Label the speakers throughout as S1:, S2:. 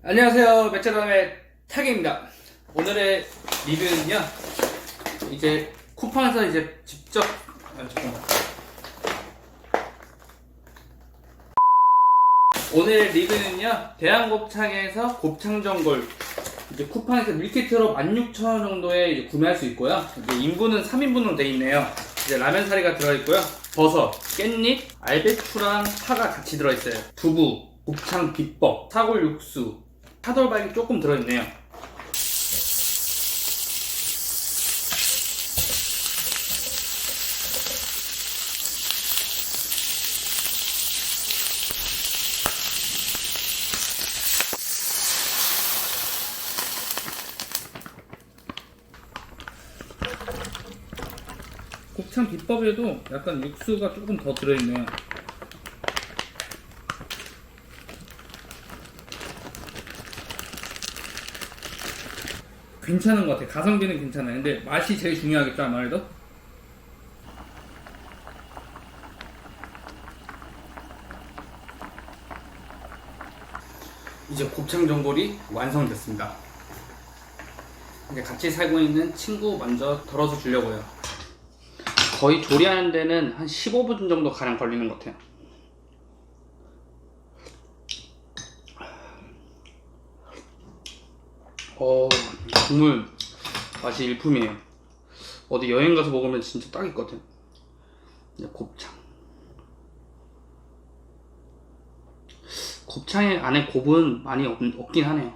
S1: 안녕하세요. 맥자담의 타기입니다. 오늘의 리뷰는요, 이제 쿠팡에서 이제 직접, 아, 잠깐만. 오늘 리뷰는요, 대한곱창에서 곱창전골, 이제 쿠팡에서 밀키트로 16,000원 정도에 구매할 수 있고요. 인분은 3인분으로 돼 있네요. 이제 라면 사리가 들어있고요. 버섯, 깻잎, 알배추랑 파가 같이 들어있어요. 두부, 곱창 비법, 사골 육수, 차돌박이 조금 들어있네요. 곱창 비법에도 약간 육수가 조금 더 들어있네요. 괜찮은 것 같아요. 가성비는 괜찮아요. 근데 맛이 제일 중요하겠죠, 아무래도? 이제 곱창 전골이 완성됐습니다. 이제 같이 살고 있는 친구 먼저 덜어서 주려고요. 거의 조리하는 데는 한 15분 정도 가량 걸리는 것 같아요. 어, 국물 맛이 일품이에요. 어디 여행 가서 먹으면 진짜 같아요. 이제 곱창. 곱창의 안에 곱은 많이 없, 없긴 하네요.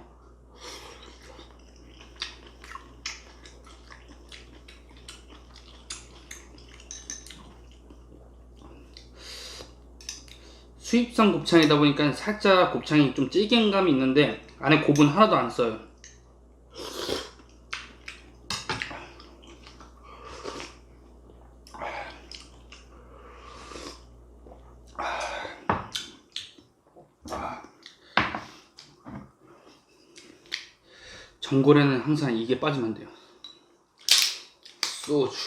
S1: 수입산 곱창이다 보니까 살짝 곱창이 좀 질긴 감이 있는데 안에 곱은 하나도 안 써요. 전골에는 항상 이게 빠지면 안 돼요. 소주.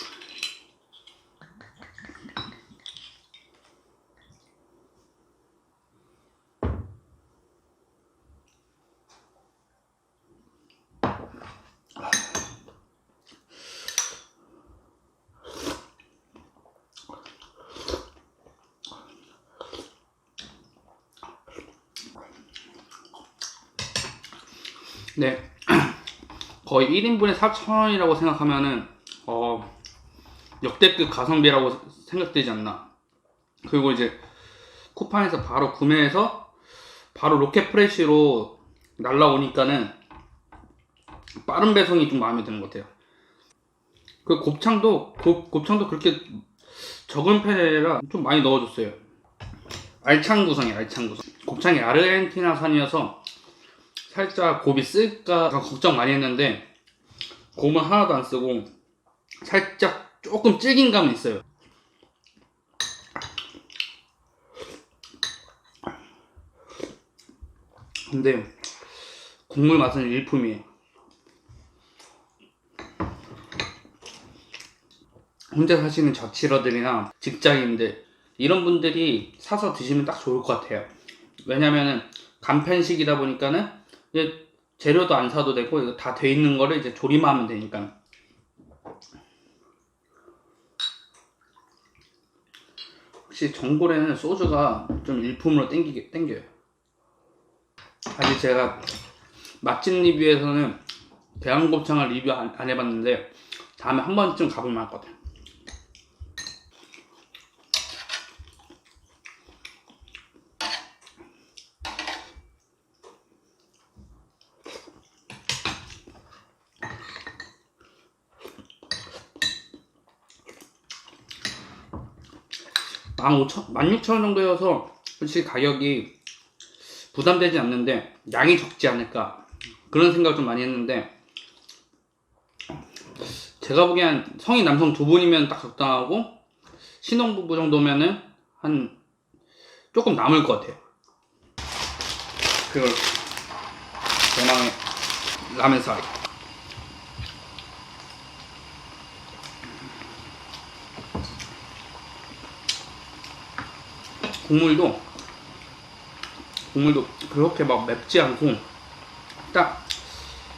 S1: 네. 거의 1인분에 4,000원이라고 생각하면은, 어, 역대급 가성비라고 생각되지 않나. 그리고 이제 쿠팡에서 바로 구매해서 바로 로켓 프레시로 날라오니까는 빠른 배송이 좀 마음에 드는 것 같아요. 그 곱창도, 곱, 곱창도 그렇게 적은 편이라 좀 많이 넣어줬어요. 알찬 구성이에요, 알찬 구성. 곱창이 아르헨티나산이어서 살짝 곱이 쓸까 걱정 많이 했는데 곱은 하나도 안 쓰고 살짝 조금 질긴 감은 있어요. 근데 국물 맛은 일품이에요. 혼자 사시는 저치러들이나 직장인들 이런 분들이 사서 드시면 딱 좋을 것 같아요. 왜냐면은 간편식이다 보니까는 이제 재료도 안 사도 되고 이거 다 돼 있는 거를 이제 조리만 하면 되니까. 혹시 전골에는 소주가 좀 일품으로 땡기게 땡겨요. 아직 제가 맛집 리뷰에서는 대한곱창을 리뷰 안, 안 해봤는데 다음에 한 번쯤 가볼 만할 것 같아요. 만 오천, 만 육천 원 정도여서 솔직히 가격이 부담되지 않는데 양이 적지 않을까 그런 생각을 좀 많이 했는데 제가 보기엔 성인 남성 두 분이면 딱 적당하고 신혼부부 정도면은 한 조금 남을 것 같아요. 그걸 대망의 라면 사이. 국물도 국물도 그렇게 막 맵지 않고 딱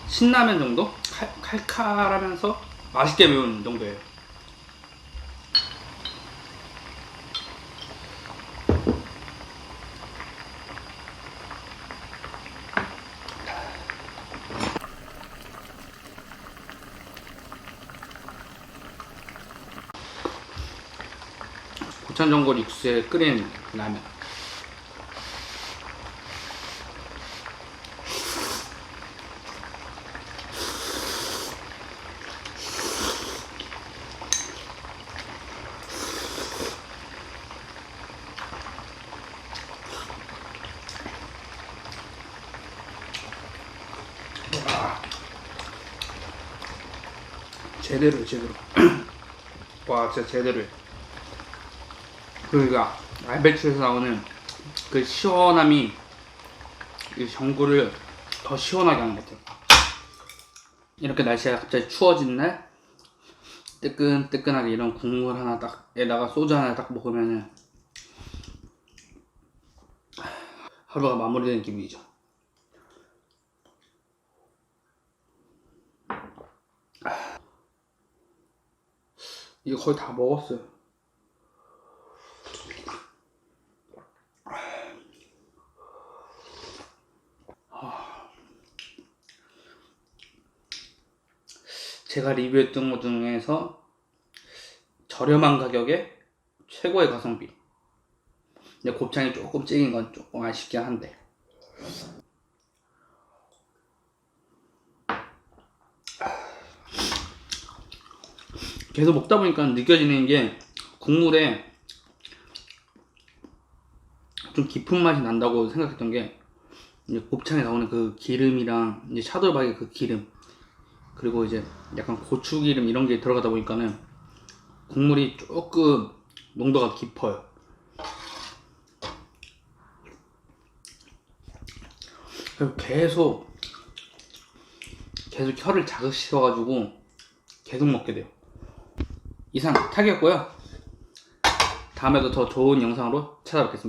S1: 신라면 정도? 칼, 칼칼하면서 맛있게 매운 정도예요. 고창전골 육수에 끓인 라면. 제대로 제대로 와 진짜 제대로 그러니까 알배추에서 나오는 그 시원함이 이 전구를 더 시원하게 하는 것 같아요 이렇게 날씨가 갑자기 추워진 날 뜨끈뜨끈하게 이런 국물 하나 딱 에다가 소주 하나 딱 먹으면은 하루가 마무리되는 기분이죠 이거 거의 다 먹었어요. 제가 리뷰했던 것 중에서 저렴한 가격에 최고의 가성비. 근데 곱창이 조금 찌긴 건 조금 아쉽긴 한데. 계속 먹다 보니까 느껴지는 게 국물에 좀 깊은 맛이 난다고 생각했던 게 곱창에 나오는 그 기름이랑 이제 차돌박의 그 기름 그리고 이제 약간 고추 기름 이런 게 들어가다 보니까는 국물이 조금 농도가 깊어요. 그리고 계속 계속 혀를 자극시켜가지고 계속 먹게 돼요. 이상 타기였고요. 다음에도 더 좋은 영상으로 찾아뵙겠습니다.